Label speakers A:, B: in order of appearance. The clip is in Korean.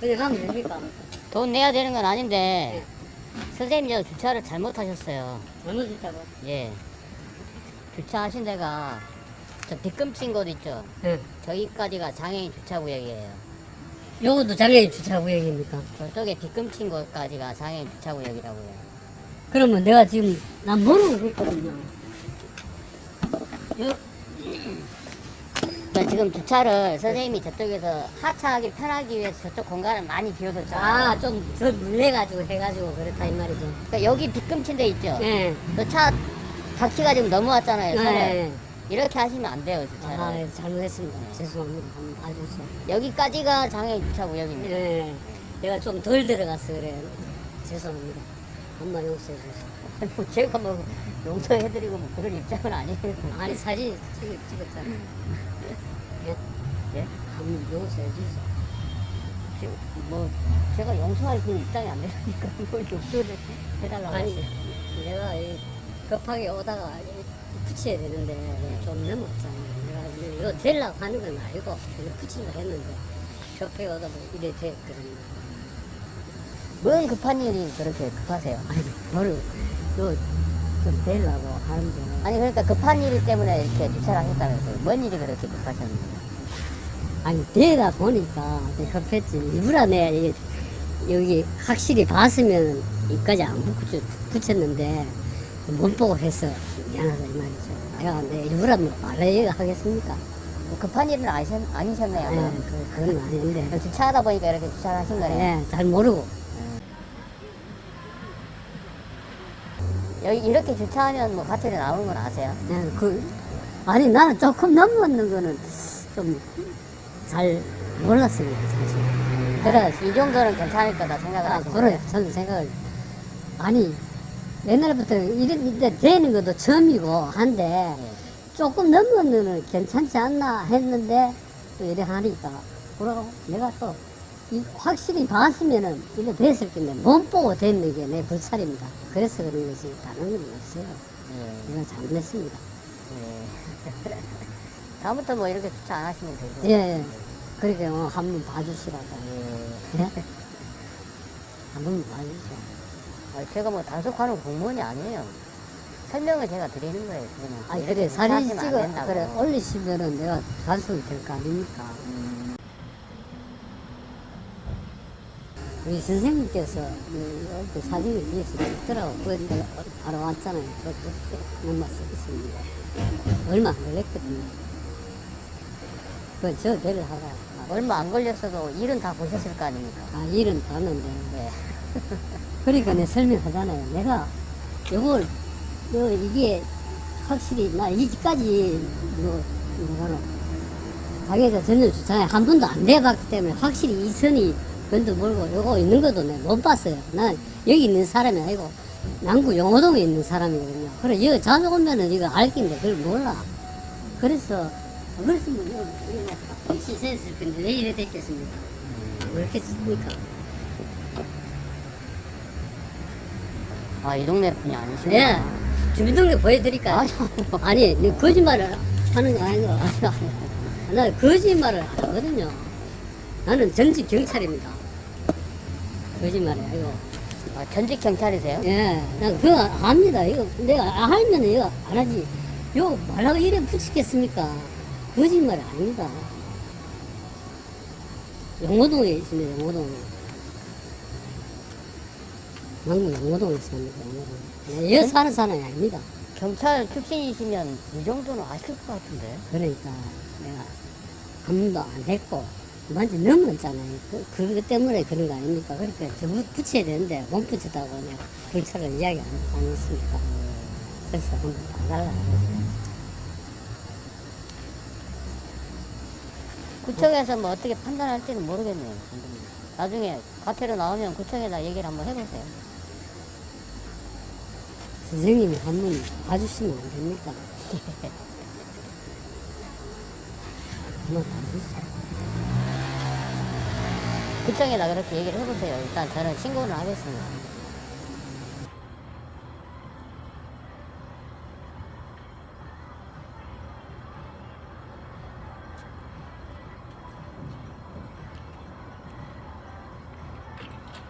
A: 그냥 가면 됩니까?
B: 돈 내야 되는 건 아닌데 선생님 저 주차를 잘못하셨어요.
A: 얼마 주자고?
B: 예. 주차하신 데가 저 뒷금친 곳 있죠.
A: 예.
B: 저기까지가 장애인 주차 구역이에요.
A: 요것도 장애인 주차 구역입니까?
B: 저쪽에 뒷금친 곳까지가 장애인 주차 구역이라고요.
A: 그러면 내가 지금 난 모르고 했거든요. 요,
B: 그러니까 지금 주차를 선생님이 저쪽에서 하차하기 편하기 위해서 저쪽 공간을 많이 비워뒀잖아요.
A: 아, 좀더 물려가지고 해가지고 그렇다 이 말이죠.
B: 그러니까 여기 뒷금친 데 있죠.
A: 예.
B: 그차 바퀴가 지금 넘어왔잖아요. 선을.
A: 네.
B: 이렇게 하시면 안 돼요, 주차를.
A: 아, 예, 잘못했습니다. 죄송합니다. 한번 봐주세요.
B: 여기까지가 장애인 주차 구역입니다.
A: 예. 내가 좀 덜 들어갔어, 그래. 죄송합니다. 한번 용서해 주세요.
B: 뭐 제가 뭐 용서해드리고 뭐 그런 입장은 아니에요.
A: 아니, 사진 찍, 찍었잖아요. 예?
B: 예?
A: 용서해 주세요.
B: 지금 뭐 제가 용서할 그 입장이 안 되니까 뭐 용서를 해달라고
A: 아니. 내가 이 급하게 오다가 이 붙여야 되는데 좀 넘었잖아요. 내가 이거 되려고 하는 건 아니고 그냥 붙이려고 했는데 급하게 오다가 이래 됐거든요.
B: 뭔 급한 일이 그렇게 급하세요?
A: 아니, 뭐를 또 좀 되려고 하는데
B: 아니 그러니까 급한 일 때문에 이렇게 주차를 하셨다면서요. 뭔 일이 그렇게 급하셨는데?
A: 아니 되다 보니까 좀 급했지. 일부러 내가 이게 여기 확실히 봤으면 이까지 안 붙여, 붙였는데 못 보고 해서 미안하다 이 말이죠. 내가 내 일부러 뭐 말해 하겠습니까?
B: 뭐 급한 일은 아니셨, 아니셨네요.
A: 네,
B: 뭐.
A: 그, 그건 아닌데.
B: 주차하다 보니까 이렇게 주차를 하신 거네요.
A: 네, 잘 모르고.
B: 여기 이렇게 주차하면 뭐 과태료 나오는 건 아세요?
A: 네, 그, 아니, 나는 조금 넘었는 거는 좀 잘 몰랐습니다, 사실. 그래,
B: 이 정도는 괜찮을 거다 생각을
A: 아,
B: 하시는
A: 그래,
B: 거예요?
A: 저는 생각을. 아니, 옛날부터 이런, 이제 되는 것도 처음이고 한데,
B: 예.
A: 조금 넘은 거는 괜찮지 않나 했는데, 또 이래 하니까, 그러고 내가 또, 이 확실히 봤으면은 이래 됐을 텐데, 못 보고 됐는 게 내 불찰입니다. 그래서 그런 것이 다른 건 없어요.
B: 예.
A: 내가 잘못했습니다.
B: 예. 다음부터 뭐 이렇게 주차 안 하시면 되고.
A: 예. 그러니까 어, 한번 봐주시라고.
B: 예.
A: 예? 한번 봐주세요.
B: 아, 제가 뭐 단속하는 공무원이 아니에요. 설명을 제가 드리는 거예요. 그거는.
A: 아니,
B: 이렇게
A: 그래, 사진 찍어. 그래, 올리시면은 내가 단속이 될 거 아닙니까?
B: 음,
A: 우리 선생님께서 그, 그 사진을 위해서 찍더라고. 그거 내가 바로 왔잖아요. 저, 저, 넘어 쓰겠습니다. 얼마 안 걸렸거든요. 그, 저 내를 하라.
B: 얼마 안 걸렸어도 일은 다 보셨을 거 아닙니까?
A: 아, 일은 봤는데.
B: 네.
A: 그러니까 내 설명하잖아요. 내가 요걸, 요, 이게 확실히, 나 이집까지, 뭐, 뭐가로, 가게에서 전혀 주차에 한 번도 안 돼봤기 때문에 확실히 이 선이 건도 몰고 요거 있는 것도 내가 못 봤어요. 난 여기 있는 사람이 아니고 남구 용호동에 있는 사람이거든요. 그래, 여기 자주 오면은 이거 알긴데 그걸 몰라. 그래서, 그랬으면 이거, 이거 혹시 센스일 건데 왜 이래 됐겠습니까? 왜 이렇게 씁니까?
B: 아, 이 동네 분이 아니시네.
A: 네. 주민등록 보여드릴까요?
B: 아니,
A: 아니, 네, 거짓말을 하는 거 아니고. 나 거짓말을 안 하거든요. 나는 전직 경찰입니다. 거짓말이 아니고.
B: 아, 전직 경찰이세요?
A: 예, 난 그거 압니다. 이거 내가 알면 이거 안 하지. 요 말하고 이래 붙이겠습니까? 거짓말이 아닙니다. 용호동에 있습니다, 용호동에. 망구 용호동에 있습니다, 용호동. 네, 여기 사는 사람이 아닙니다.
B: 경찰 출신이시면 이 정도는 아실 것 같은데.
A: 그러니까 내가 한 번도 안 했고 완전 넘었잖아요. 그, 그것 때문에 그런 거 아닙니까? 그러니까 저 부- 붙여야 되는데 못 붙였다고 내가 경찰을 이야기 안, 안 했습니까? 그래서 한번 나달라.
B: 구청에서 뭐 어떻게 판단할지는 모르겠네요. 나중에 과태료 나오면 구청에다 얘기를 한번 해보세요.
A: 선생님이 한 번 봐주시면 안 됩니까? 한번 봐주세요.
B: 구청에다 그렇게 얘기를 해보세요. 일단 저는 신고를 하겠습니다.